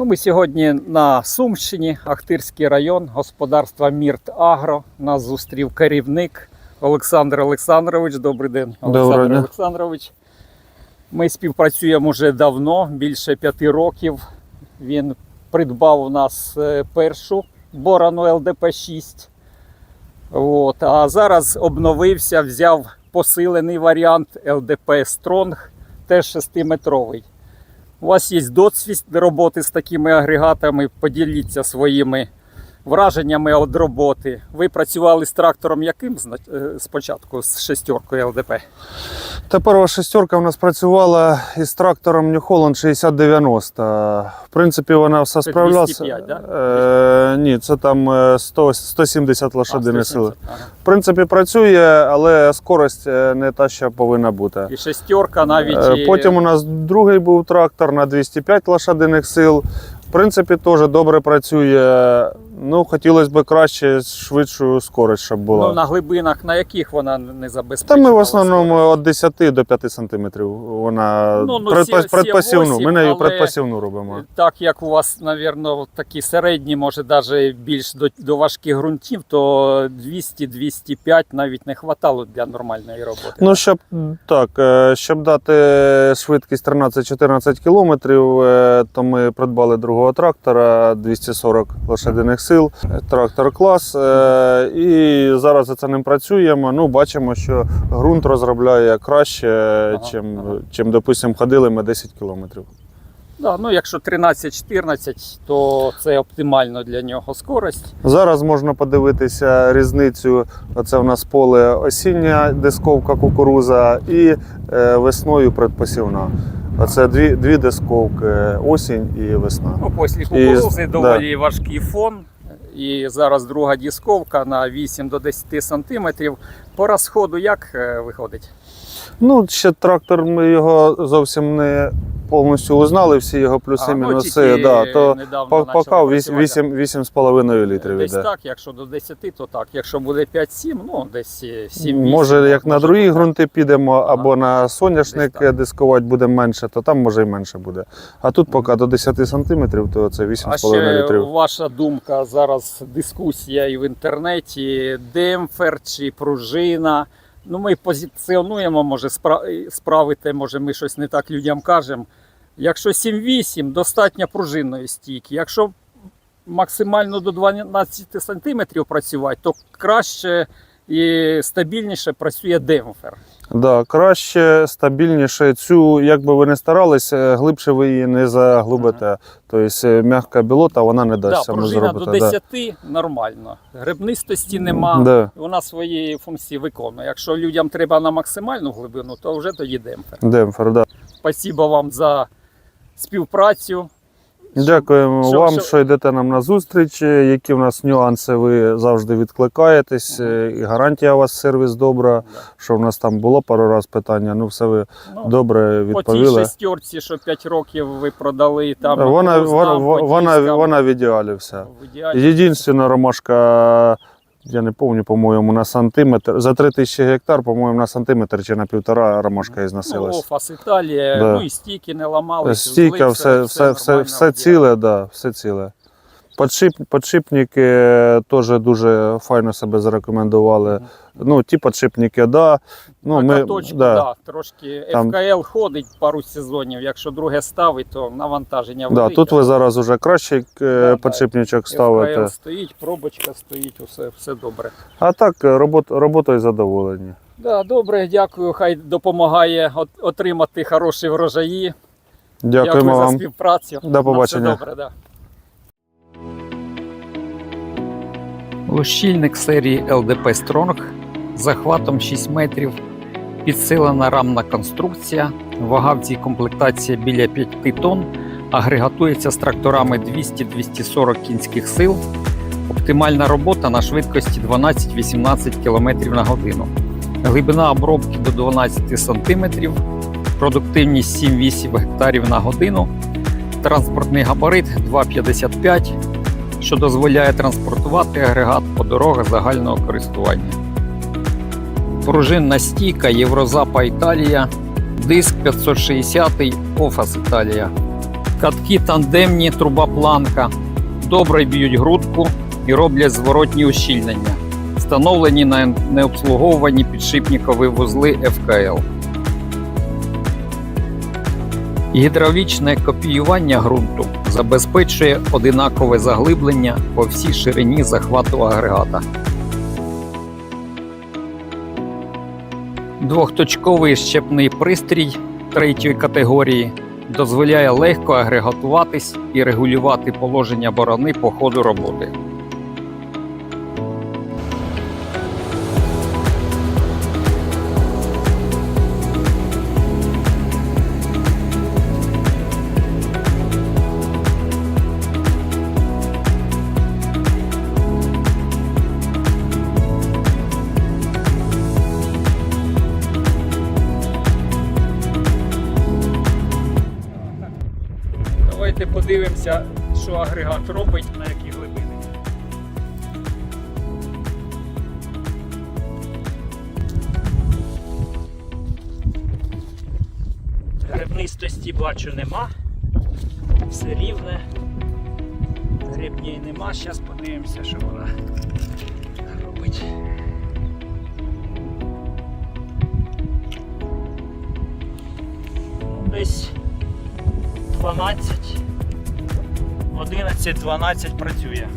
Ну, ми сьогодні на Сумщині, Ахтирський район, господарства Мірт Агро. Нас зустрів керівник Олександр Олександрович. Добрий день, Олександр дня. Олександрович. Ми співпрацюємо вже давно, більше п'яти років. Він придбав у нас е, першу борану ЛДП-6. От, а зараз обновився, взяв посилений варіант ЛДП Strong, теж 6-метровий. У вас є досвід роботи з такими агрегатами. Поділіться своїми враженнями від роботи. Ви працювали з трактором яким е, спочатку з шестеркою ЛДП? Та перша шестерка в нас працювала із трактором New Holland 6090. В принципі, вона все справлялася. 205, Е, ні, це там е, 100, 170 лошадиних сил. ага. В принципі, працює, але скорость е, не та, що повинна бути. І шестерка навіть. Е, Потім у нас другий був трактор на 205 лошадиних сил. В принципі, теж добре працює. Ну, хотілося б краще, швидшу скорость, щоб була. ну, на глибинах, на яких вона не Та забезпечена? ми в основному від 10 до 5 сантиметрів. Вона Ну, ну, предпос- сі- предпосівну. сі- Ми нею але- предпосівну робимо. Так як у вас, мабуть, такі середні, може навіть більш до, до важких ґрунтів, то 200-205 навіть не хватало для нормальної роботи. Ну, щоб так, е, щоб дати швидкість 13-14 кілометрів, е, то ми придбали другого трактора 240 лошадиних сил, е, трактор клас. е, І зараз за це ним працюємо. Ну, бачимо, що ґрунт розробляє краще, чим, ага. чим, допустимо, ходили ми 10 кілометрів. Да, ну, якщо 13-14, то це оптимально для нього скорость. Зараз можна подивитися різницю. Оце в нас поле осіння дисковка кукуруза і е, весною предпосівна. Оце дві, дві дисковки осінь і весна. Ну, після кукурузи доволі важкий фон. І зараз друга дісковка на 8 до 10 сантиметрів. По розходу як е, виходить? Ну, ще трактор, ми його зовсім не повністю узнали, всі його плюси, А, ну, мінуси. тільки да, то недавно по- почали поки працювати. 8, 8,5 літрів Десь іде. так, якщо до 10, то так. Якщо буде 5-7, ну десь 7 Може, як на другі ґрунти підемо, або на соняшник так. дискувати буде менше, то там може і менше буде. А тут поки до 10 сантиметрів, то це А 8,5 ще літрів. ваша думка зараз дискусія і в інтернеті, демпфер чи пружина. Ну, ми позиціонуємо, може, спра- справити, може, ми щось не так людям кажемо. Якщо 7-8, достатньо пружинної стійки. Якщо максимально до 12 сантиметрів працювати, то краще і стабільніше працює демпфер. Да, краще, стабільніше. Цю, як би ви не старалися, глибше ви її не заглубите. Тобто е, м'яка білота вона не дасть Да, саме пружина зробити. до 10 нормально. Грибнистості нема. Да. Вона свої функції виконує. Якщо людям треба на максимальну глибину, то вже тоді демпфер. Да. Демпфер, да. Спасибо вам за співпрацю. Дякуємо Що- вам, що- що... йдете нам на зустріч. Які в нас нюанси, ви завжди відкликаєтесь. е, І гарантія у вас сервіс добра. Що в нас там було пару раз питання. Ну, все ви Ну, добре по тій шестерці, що 5 років ви продали там. Вона, вона, вона, вона в ідеалі все. в ідеалі. Єдинственна ромашка, я не пам'ятаю, по-моєму, на сантиметр. За 3000 гектар, по-моєму, на сантиметр чи на півтора ромашка Ну, ізносилась. Офас Італія, Да. ну і стійки не ламали. Стійка, все, все, все, все ціле, да, все ціле. Подшип, подшипники теж дуже файно себе зарекомендували. Ну, ті подшипники, да. Ну, ми, каточку, да. да. трошки Там- ФКЛ ходить пару сезонів. Якщо друге ставить, то навантаження Да, велике. тут ви зараз уже кращий е, да. подшипничок ФКЛ ставите. стоїть, пробочка стоїть, усе, все добре. А так, робот, роботою задоволені. Да, добре, дякую. Хай допомагає от- отримати хороші врожаї. Дякуємо Дякую за вам. співпрацю. До На все побачення. добре, да. Лущильник серії LDP Strong захватом 6 метрів, підсилена рамна конструкція, вага в цій комплектації біля 5 тонн, агрегатується з тракторами 200-240 кінських сил, оптимальна робота на швидкості 12-18 км на годину, глибина обробки до 12 см, продуктивність 7-8 гектарів на годину, транспортний габарит 2,55 що дозволяє транспортувати агрегат по дорогах загального користування. Пружинна стійка Єврозапа Італія, диск 560 Офас Італія. Катки тандемні, труба планка. Добре б'ють грудку і роблять зворотні ущільнення. Встановлені на необслуговувані підшипникові вузли ФКЛ. Гідравлічне копіювання ґрунту забезпечує одинакове заглиблення по всій ширині захвату агрегата. Двохточковий щепний пристрій третьої категорії дозволяє легко агрегатуватись і регулювати положення борони по ходу роботи. Подивимося, що агрегат робить на які глибини. Гребнистості бачу нема. Все рівне. Гребній нема. Зараз подивимося, що вона робить. Десь 12, 11-12 працює.